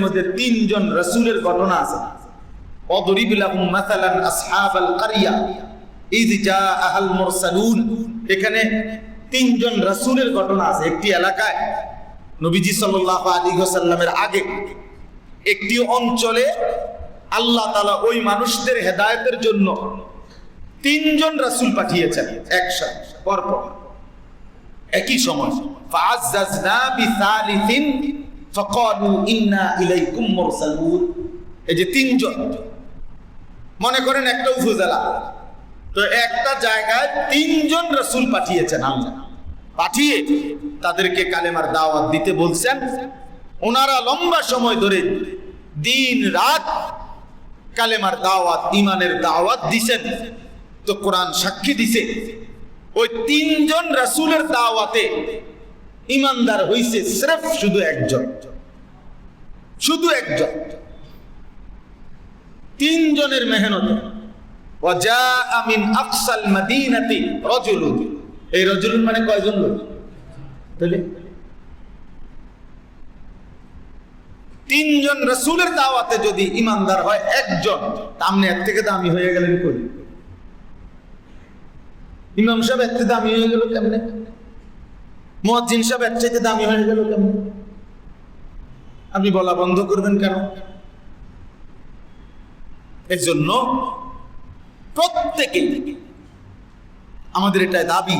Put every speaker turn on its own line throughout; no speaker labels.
মধ্যে তিনজন ঘটনা আছে। এখানে তিনজন রাসূলের ঘটনা আছে। একটি এলাকায় নবীজি সাল্লাল্লাহু আগে একটি অঞ্চলে আল্লাহ ওই মানুষদের হেদায়েতের জন্য তিনজন রাসূল পাঠিয়েছেন একসাথে, পরপর। একই সময়। ফাকালু ইন্না ইলাইকুম মুরসালুন। এই যে তিনজন। মনে করেন একটা উপজেলা। তো একটা জায়গায় তিনজন রসুল পাঠিয়েছেন আল্লাহ। পাঠিয়ে তাদেরকে কালেমার দাওয়াত দিতে বলছেন। ওনারা লম্বা সময় ধরে দিন রাত কালেমার দাওয়াত ইমানের দাওয়াত দিছেন। তো কোরআন সাক্ষী দিছে। ওই তিনজন রাসূলের দাওয়াতে ইমানদার হইছে, স্রেফ শুধু একজন। শুধু একজন। তিনজনের মেহনতে। এই রাজুলুন মানে লোক? তিনজন রাসূলের যদি ইমানদার হয় একজন থেকে দামি হয়ে গেলেন কই? ইমাম সাহেব এর থেকে দামি হয়ে গেল কেমনে? মুয়াজ্জিন সাহেব এর চাইতে দামি হয়ে গেল কেমনে? আপনি বলা বন্ধ করবেন কেন? এর জন্য প্রত্যেকে আমাদের এটা দাবি,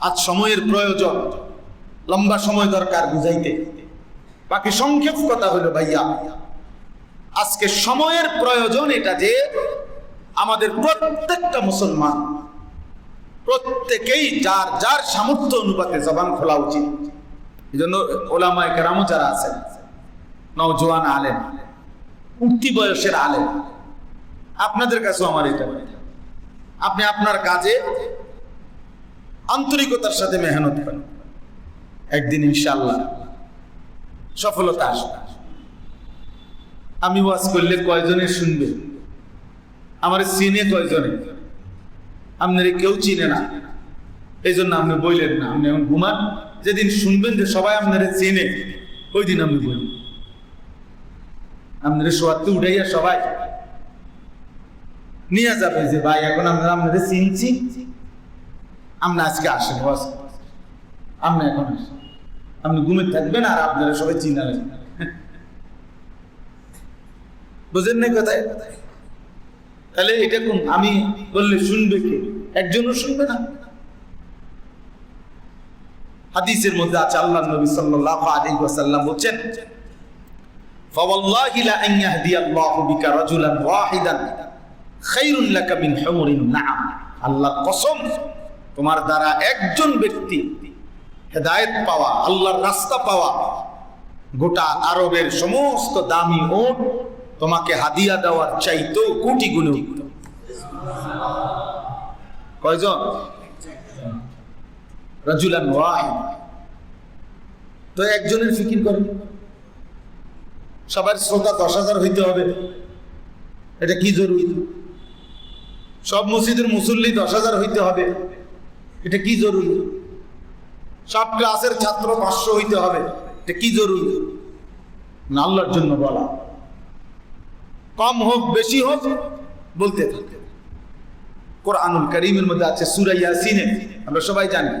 আজ সময়ের প্রয়োজন, লম্বা সময় দরকার বুঝাইতে। বাকি সংক্ষেপ কথা হলো, ভাইয়া, আজকে সময়ের প্রয়োজন এটা যে আমাদের প্রত্যেকটা মুসলমান, প্রত্যেকেই যার যার সামর্থ্য অনুপাতে জবান খোলা উচিত। এই জন্য ওলামায় কেরামও যারা আছেন, নওজোয়ান আলেন উঠতি বয়সের আলেম, আপনাদের কাছেও আমার এটা আপনি আপনার কাজে আন্তরিকতার সাথে মেহনত করেন। একদিন ইনশাল্লাহ সফলতা আসবে। আমি ওয়াজ করলে কয়জনে শুনবে? আমার চিনে কয়জনে? আপনার কেউ চিনে না। এই জন্য আপনি বললেন না, আপনি এমন ঘুমান। যেদিন শুনবেন যে সবাই আপনারা চেনে ওই দিন আমি বলবেন আপনাদের সোয়াতে উঠাইয়া সবাই নিয়ে যাবে যে, ভাই, এখন আমরা আপনাদের চিনছি। আমরা আজকে আসেন আপনি এখন আপনি ঘুমে থাকবেন আর আপনারা সবাই চিনালেন। বুঝেন না কোথায়? তাহলে এটা কোন? আমি বললে শুনবে কে? একজনও শুনবে না। হাদিসের মধ্যে আছে আল্লাহ নবী সাল্লাল্লাহু আলাইহি ওয়াসাল্লাম বলেন فوالله لأن يهدي الله بك رجلا واحدا خير لك من حمر النعم আল্লাহ কসম তোমার দ্বারা একজন ব্যক্তি হেদায়েত পাওয়া আল্লাহর রাস্তা পাওয়া গোটা আরবের সমস্ত দামি ওট তোমাকে হাদিয়া দেওয়ার চাইতেও কোটি গুণে উত্তম কয়জন রাজুলান তো একজনের ফিকির করেন সবার শ্রোতা দশ হাজার হইতে হবে। এটা কি জরুরি? সব মসজিদের মুসল্লি দশ হাজার হইতে হবে। এটা কি জরুরি? সব ক্লাসের ছাত্র পাঁচশো হইতে হবে। এটা কি জরুরি? না, আল্লাহর জন্য বলা। কম হোক, বেশি হোক, বলতে থাকে। কোরআনুল করিমের মধ্যে আছে সুরাইয়া সিনে আমরা সবাই জানি।